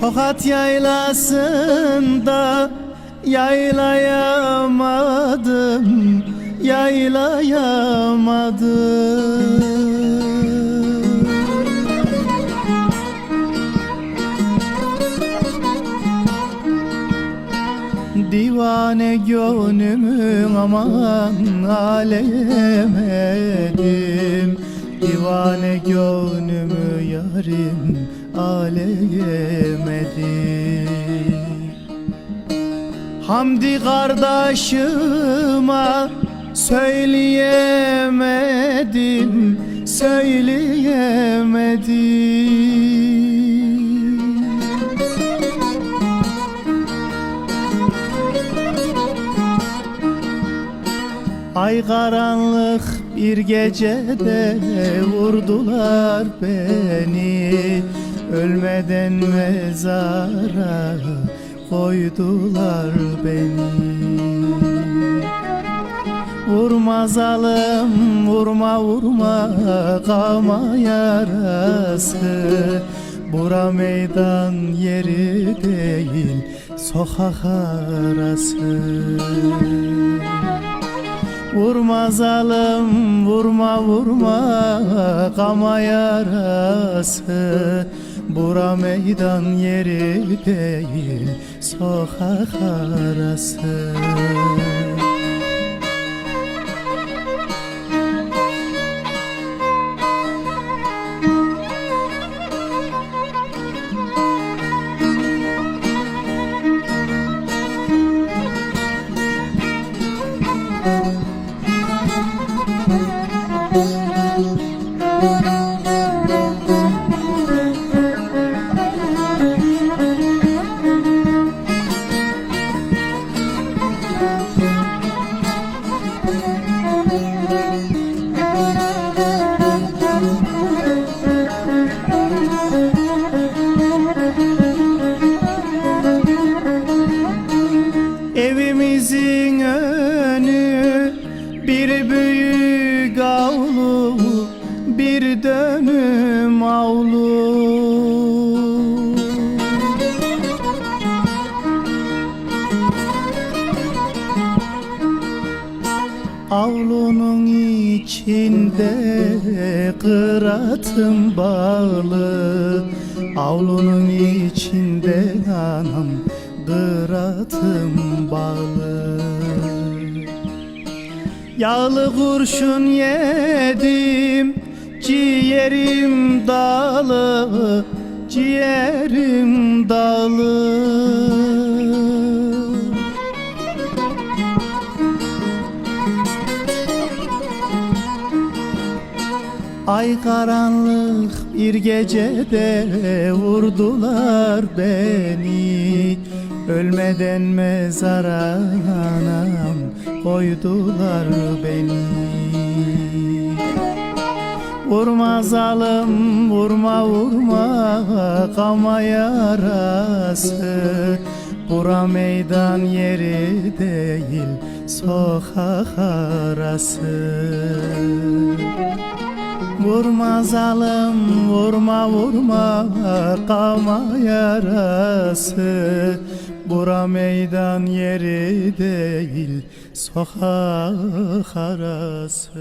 Tokat yaylasında yaylayamadım, yaylayamadım. Divane gönlümün aman alemedim Divane gönlümü yarim alemedim. Hamdi kardeşime söyleyemedim Söyleyemedim Ay karanlık bir gecede vurdular beni. Ölmeden mezara koydular beni. Vurma zalim vurma vurma kama yarası. Bura meydan yeri değil sokak arası Vurma zalim vurma vurma kama yarası. Bura meydan yeri değil sokak arası dönüm avlu Avlunun içinde kıratım bağlı. Avlunun içinde anam kıratım bağlı. Yağlı kurşun yedim ciğerim dalı Ciğerim dalı. Ay karanlık bir gecede vurdular beni. Ölmeden mezara anam koydular beni Vurma zalim vurma vurma kama yarası. Bura meydan yeri değil sokak arası. Vurma zalim vurma vurma kama yarası. Bura meydan yeri değil sokak arası